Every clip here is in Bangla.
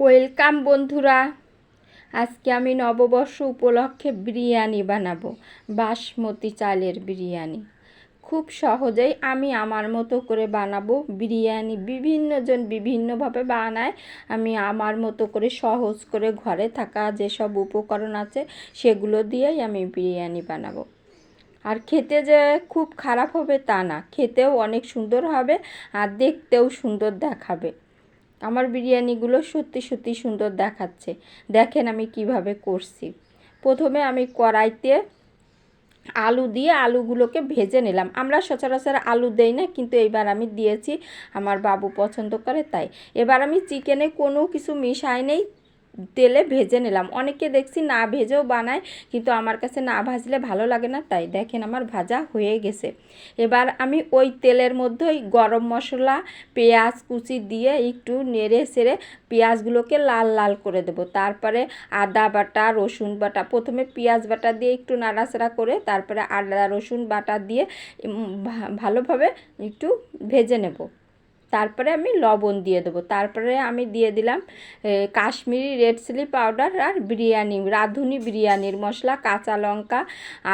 ওয়েলকাম বন্ধুরা। আজকে আমি নববর্ষ উপলক্ষে বিরিয়ানি বানাবো, বাসমতি চালের বিরিয়ানি। খুব সহজেই আমি আমার মতো করে বানাবো বিরিয়ানি। বিভিন্নজন বিভিন্নভাবে বানায়, আমি আমার মতো করে সহজ করে ঘরে থাকা যেসব উপকরণ আছে, সেগুলো দিয়েই আমি বিরিয়ানি বানাবো। আর খেতে যে খুব খারাপ হবে তা না, খেতেও অনেক সুন্দর হবে আর দেখতেও সুন্দর দেখাবে। আমার বিরিয়ানিগুলো সত্যি সত্যি সুন্দর দেখাচ্ছে। দেখেন আমি কীভাবে করছি। প্রথমে আমি কড়াইতে আলু দিয়ে আলুগুলোকে ভেজে নিলাম। আমরা সচরাচর আলু দেই না, কিন্তু এইবার আমি দিয়েছি। আমার বাবু পছন্দ করে তাই। এবার আমি চিকেনে কোনো কিছু মিশাই নেই। তেলে ভেজে নিলাম। অনেকে দেখছি না ভেজেও বানায়, কিন্তু আমার কাছে না ভাজলে ভালো লাগে না, তাই দেখেন আমার ভাজা হয়ে গেছে। এবার আমি ওই তেলের মধ্যেই গরম মশলা, পেঁয়াজ কুচি দিয়ে একটু নেড়ে সেড়ে পেঁয়াজগুলোকে লাল লাল করে দেব। তারপরে আদা বাটা, রসুন বাটা, প্রথমে পেঁয়াজ বাটা দিয়ে একটু নাড়াচাড়া করে, তারপরে আদা, রসুন বাটা দিয়ে ভালোভাবে একটু ভেজে নেব। তারপরে আমি লবণ দিয়ে দেবো। তারপরে আমি দিয়ে দিলাম কাশ্মীরি রেড চিলি পাউডার আর বিরিয়ানি, রাঁধুনি বিরিয়ানির মশলা, কাঁচা লঙ্কা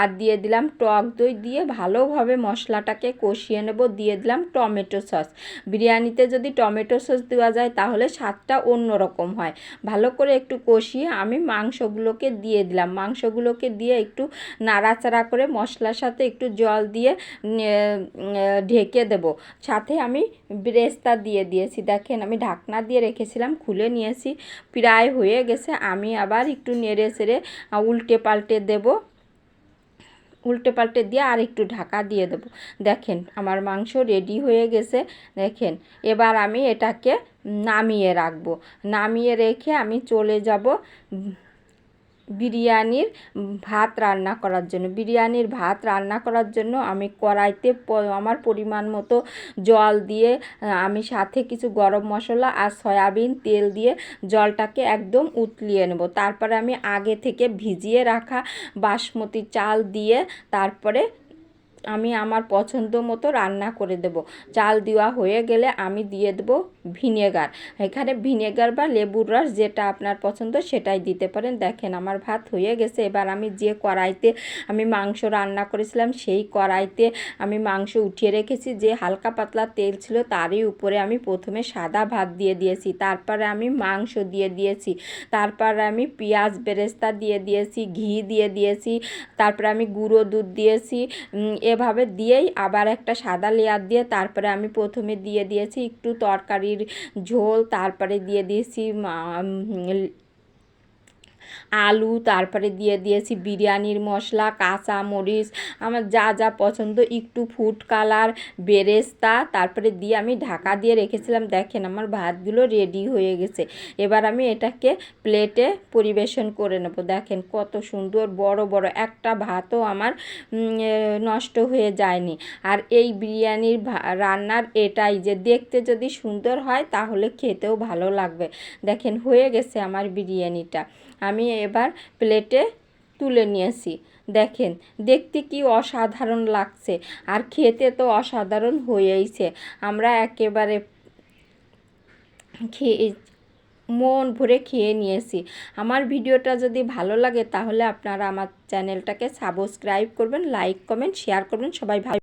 আর দিয়ে দিলাম টক দই দিয়ে ভালোভাবে মশলাটাকে কষিয়ে নেব। দিয়ে দিলাম টমেটো সস। বিরিয়ানিতে যদি টমেটো সস দেওয়া যায় তাহলে স্বাদটা অন্যরকম হয়। ভালো করে একটু কষিয়ে আমি মাংসগুলোকে দিয়ে দিলাম। মাংসগুলোকে দিয়ে একটু নাড়াচাড়া করে মশলার সাথে একটু জল দিয়ে ঢেকে দেব। সাথে আমি ব্রেস পেস্তা দিয়ে দিয়েছি। দেখেন, আমি ঢাকনা দিয়ে রেখেছিলাম, খুলে নিয়েছি, প্রায় হয়ে গেছে। আমি আবার একটু নেড়ে সেড়ে উল্টে পাল্টে দেব। উল্টে পাল্টে দিয়ে আর একটু ঢাকা দিয়ে দেবো। দেখেন, আমার মাংস রেডি হয়ে গেছে। দেখেন, এবার আমি এটাকে নামিয়ে রাখব। নামিয়ে রেখে আমি চলে যাব বিরিয়ানির ভাত রান্না করার জন্য। বিরিয়ানির ভাত রান্না করার জন্য আমি কড়াইতে আমার পরিমাণ মতো জল দিয়ে আমি সাথে কিছু গরম মশলা আর সয়াবিন তেল দিয়ে জলটাকে একদম উতলিয়ে নেব। তারপরে আমি আগে থেকে ভিজিয়ে রাখা বাসমতি চাল দিয়ে তারপরে আমি আমার পছন্দ মতো রান্না করে দেব। চাল দেওয়া হয়ে গেলে আমি দিয়ে দেবো ভিনেগার। এখানে ভিনেগার বা লেবুর রস যেটা আপনার পছন্দ সেটাই দিতে পারেন। দেখেন আমার ভাত হয়ে গেছে। এবার আমি যে কড়াইতে আমি মাংস রান্না করেছিলাম, সেই কড়াইতে আমি মাংস উঠিয়ে রেখেছি। যে হালকা পাতলা তেল ছিল তারই উপরে আমি প্রথমে সাদা ভাত দিয়ে দিয়েছি। তারপরে আমি মাংস দিয়ে দিয়েছি। তারপরে আমি পেঁয়াজ বেরেস্তা দিয়ে দিয়েছি, ঘি দিয়ে দিয়েছি। তারপরে আমি গুঁড়ো দুধ দিয়েছি। এভাবে দিয়েই আবার একটা সাদা লেয়ার দিয়ে তারপরে আমি প্রথমে দিয়ে দিয়েছি একটু তরকারির ঝোল, তারপরে দিয়ে দিয়েছি আলু, তারপরে দিয়ে দিয়েছি বিরিয়ানির মশলা কাঁচা মরিচ আমার যা যা পছন্দ, একটু ফুড কালার বেরেস্তা, তারপরে দিয়ে আমি ঢাকা দিয়ে রেখেছিলাম। দেখেন আমার ভাতগুলো রেডি হয়ে গেছে। এবার আমি এটাকে প্লেটে পরিবেশন করে নেব। দেখেন কত সুন্দর, বড় বড়, একটা ভাতও আমার নষ্ট হয়ে যায়নি। আর এই বিরিয়ানির রান্নার এটাই যে দেখতে যদি সুন্দর হয়, তাহলে খেতেও ভালো লাগবে। দেখেন হয়ে গেছে আমার বিরিয়ানিটা। আমি এবার প্লেটে তুলে নিয়েছি দেখেন, দেখতে কি অসাধারণ লাগছে। আর খেতে তো অসাধারণ হয়েইছে। আমরা একেবারে খেয়ে মন ভরে খেয়ে নিয়েছি আমার ভিডিওটা যদি ভালো লাগে তাহলে আপনারা আমার চ্যানেলটাকে সাবস্ক্রাইব করবেন, লাইক, কমেন্ট, শেয়ার করবেন। সবাই ভাই